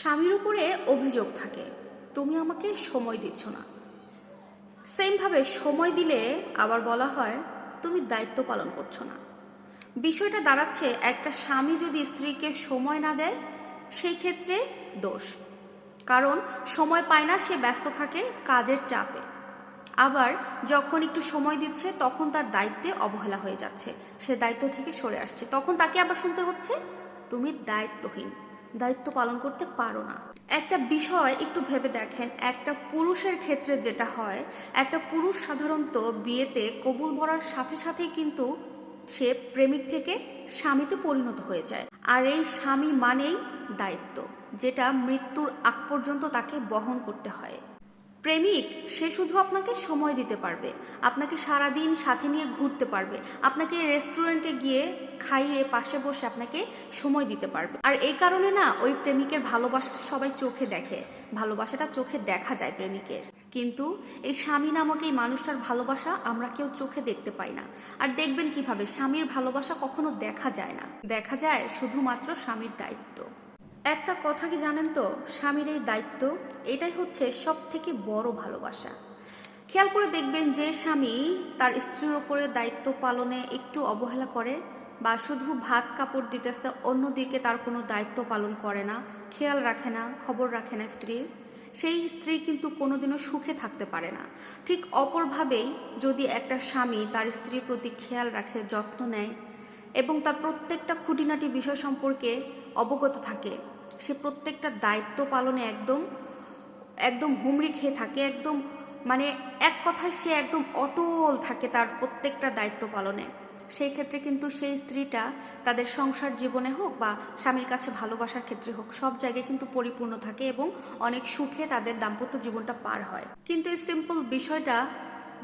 স্বামীর উপরে অভিযোগ থাকে, তুমি আমাকে সময় দিচ্ছ না। সেমভাবে সময় দিলে আবার বলা হয়, তুমি দায়িত্ব পালন করছ না। বিষয়টা দাঁড়াচ্ছে, একটা স্বামী যদি স্ত্রীকে সময় না দেয়, সেই ক্ষেত্রে দোষ। কারণ সময় পায় না, সে ব্যস্ত থাকে কাজের চাপে। আবার যখন একটু সময় দিচ্ছে, তখন তার দায়িত্বে অবহেলা হয়ে যাচ্ছে। সে দায়িত্ব থেকে সরে আসছে। তখন তাকে আবার শুনতে হচ্ছে, তুমি দায়িত্বহীন। দায়িত্ব পালন করতে পারো না। একটা বিষয় একটু ভেবে দেখেন, একটা পুরুষের ক্ষেত্রে যেটা হয়, একটা পুরুষ সাধারণত বিয়েতে কবুল ভরার সাথে সাথেই কিন্তু সে প্রেমিক থেকে স্বামীতে পরিণত হয়ে যায়। আর এই স্বামী মানেই দায়িত্ব, যেটা মৃত্যুর আগ পর্যন্ত তাকে বহন করতে হয়। প্রেমিক, সে শুধু আপনাকে সময় দিতে পারবে। আপনাকে সারাদিন সাথে নিয়ে ঘুরতে পারবে। আপনাকে রেস্টুরেন্টে গিয়ে খাইয়ে পাশে বসে আপনাকে সময় দিতে পারবে। আর এই কারণে না, ওই প্রেমিকের ভালোবাসাটা সবাই চোখে দেখে। ভালোবাসাটা চোখে দেখা যায় প্রেমিকের। কিন্তু এই স্বামী নামক এই মানুষটার ভালোবাসা আমরা কেউ চোখে দেখতে পাই না। আর দেখবেন কীভাবে, স্বামীর ভালোবাসা কখনো দেখা যায় না। দেখা যায় শুধুমাত্র স্বামীর দায়িত্ব। একটা কথা কি জানেন তো? স্বামীর এই দায়িত্ব, এটাই হচ্ছে সব থেকে বড় ভালোবাসা। খেয়াল করে দেখবেন যে স্বামী তার স্ত্রীর ওপরে দায়িত্ব পালনে একটু অবহেলা করে বা শুধু ভাত কাপড় দিতেছে, অন্যদিকে তার কোনো দায়িত্ব পালন করে না, খেয়াল রাখে না, খবর রাখে না স্ত্রীর। সেই স্ত্রী কিন্তু কোনোদিনও সুখে থাকতে পারে না। ঠিক অপরভাবেই যদি একটা স্বামী তার স্ত্রীর প্রতি খেয়াল রাখে, যত্ন নেয় এবং তার প্রত্যেকটা খুঁটিনাটি বিষয় সম্পর্কে অবগত থাকে। সে প্রত্যেকটা দায়িত্ব পালনে একদম একদম হুমড়ি খেয়ে থাকে, একদম মানে এক কথায় সে একদম অটল থাকে তার প্রত্যেকটা দায়িত্ব পালনে। সেই ক্ষেত্রে কিন্তু সেই স্ত্রীটা তাদের সংসার জীবনে হোক বা স্বামীর কাছে ভালোবাসার ক্ষেত্রে হোক, সব জায়গায় কিন্তু পরিপূর্ণ থাকে এবং অনেক সুখে তাদের দাম্পত্য জীবনটা পার হয়। কিন্তু এই সিম্পল বিষয়টা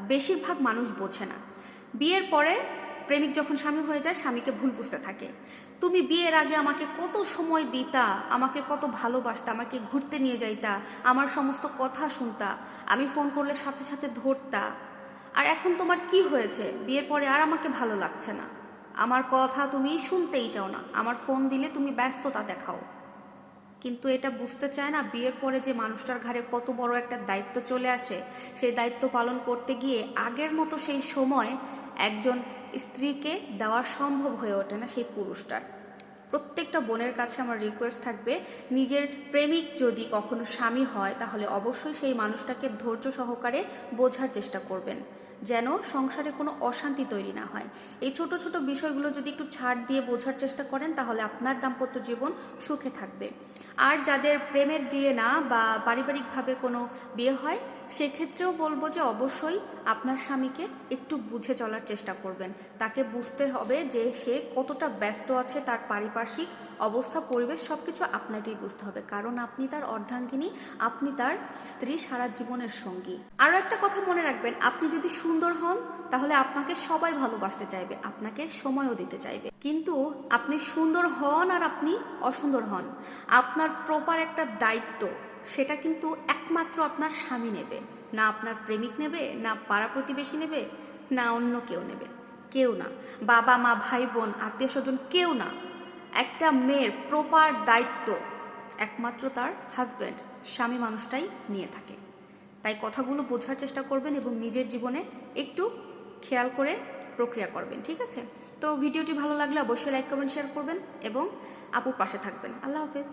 বেশিরভাগ মানুষ বোঝে না। বিয়ের পরে প্রেমিক যখন স্বামী হয়ে যায়, স্বামীকে ভুল বুঝতে থাকে। তুমি বিয়ের আগে আমাকে কত সময় দিতা, আমাকে কত ভালোবাসতা, আমাকে ঘুরতে নিয়ে যাইতা, আমার সমস্ত কথা শুনতা, আমি ফোন করলে সাথে সাথে ধরতা। আর এখন তোমার কি হয়েছে? বিয়ের পরে আর আমাকে ভালো লাগছে না। আমার কথা তুমি শুনতেই চাও না, আমার ফোন দিলে তুমি ব্যস্ততা দেখাও। কিন্তু এটা বুঝতে চায় না, বিয়ের পরে যে মানুষটার ঘাড়ে কত বড় একটা দায়িত্ব চলে আসে, সেই দায়িত্ব পালন করতে গিয়ে আগের মতো সেই সময় একজন স্ত্রীকে দেওয়া সম্ভব হয়ে ওঠে না সেই পুরুষটার। প্রত্যেকটা বোনের কাছে আমার রিকোয়েস্ট থাকবে, নিজের প্রেমিক যদি কখনো স্বামী হয়, তাহলে অবশ্যই সেই মানুষটাকে ধৈর্য সহকারে বোঝার চেষ্টা করবেন। যেন সংসারে কোনো অশান্তি তৈরি না হয়। এই ছোট ছোট বিষয়গুলো যদি একটু ছাড় দিয়ে বোঝার চেষ্টা করেন, তাহলে আপনার দাম্পত্য জীবন সুখে থাকবে। আর যাদের প্রেমের বিয়ে না বা পারিবারিকভাবে কোনো বিয়ে হয়, সেক্ষেত্রেও বলব যে অবশ্যই আপনার স্বামীকে একটু বুঝে চলার চেষ্টা করবেন। তাকে বুঝতে হবে যে সে কতটা ব্যস্ত আছে তার পারিপার্শ্বিক অবস্থা, পরিবেশ সব কিছু আপনাকেই বুঝতে হবে। কারণ আপনি তার অর্ধাঙ্গিনী, আপনি তার স্ত্রী সারা জীবনের সঙ্গী। আরও একটা কথা মনে রাখবেন, আপনি যদি সুন্দর হন, তাহলে আপনাকে সবাই ভালোবাসতে চাইবে, আপনাকে সময়ও দিতে চাইবে। কিন্তু আপনি সুন্দর হন আর আপনি অসুন্দর হন। আপনার প্রপার একটা দায়িত্ব, সেটা কিন্তু একমাত্র আপনার স্বামী নেবে। না আপনার প্রেমিক নেবে, না পাড়া প্রতিবেশী নেবে, না অন্য কেউ নেবে। কেউ না। বাবা মা ভাই বোন আত্মীয় স্বজন কেউ না। একটা মেয়ের প্রপার দায়িত্ব, একমাত্র তার হাজব্যান্ড স্বামী মানুষটাই নিয়ে থাকে। তাই কথাগুলো বোঝার চেষ্টা করবেন এবং নিজের জীবনে একটু খেয়াল করে প্রক্রিয়া করবেন, ঠিক আছে? তো ভিডিওটি ভালো লাগলে অবশ্যই লাইক কমেন্ট শেয়ার করবেন এবং আপুর পাশে থাকবেন। আল্লাহ হাফেজ।